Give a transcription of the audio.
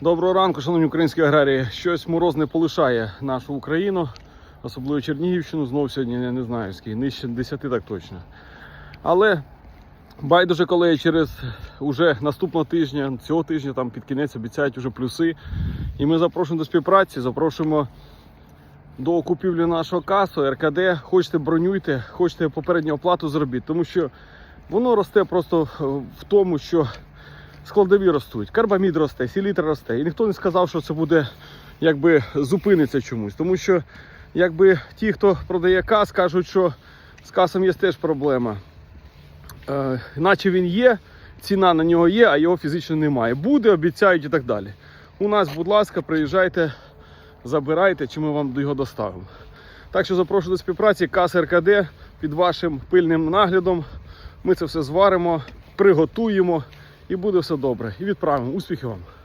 Доброго ранку, шановні українські аграрії. Щось морозне полишає нашу Україну, особливо Чернігівщину. Знову сьогодні я не знаю скільки, нижче 10 так точно. Але байдуже, коли через уже наступного тижня, цього тижня, там під кінець обіцяють уже плюси. І ми запрошуємо до співпраці, запрошуємо до купівлі нашого касу, РКД. Хочете бронюйте, хочете попередню оплату зробіть, тому що воно росте просто в- в тому, що складові ростуть, карбамід росте, селітр росте. І ніхто не сказав, що це буде якби зупиниться чомусь. Тому що якби ті, хто продає кас, кажуть, що з касом є теж проблема. Е, наче він є, ціна на нього є, а його фізично немає. Буде, обіцяють і так далі. У нас, будь ласка, приїжджайте, забирайте, чи ми вам його доставимо. Так що запрошую до співпраці кас РКД під вашим пильним наглядом. Ми це все зваримо, приготуємо і буде все добре. І відправимо. Успіхів вам!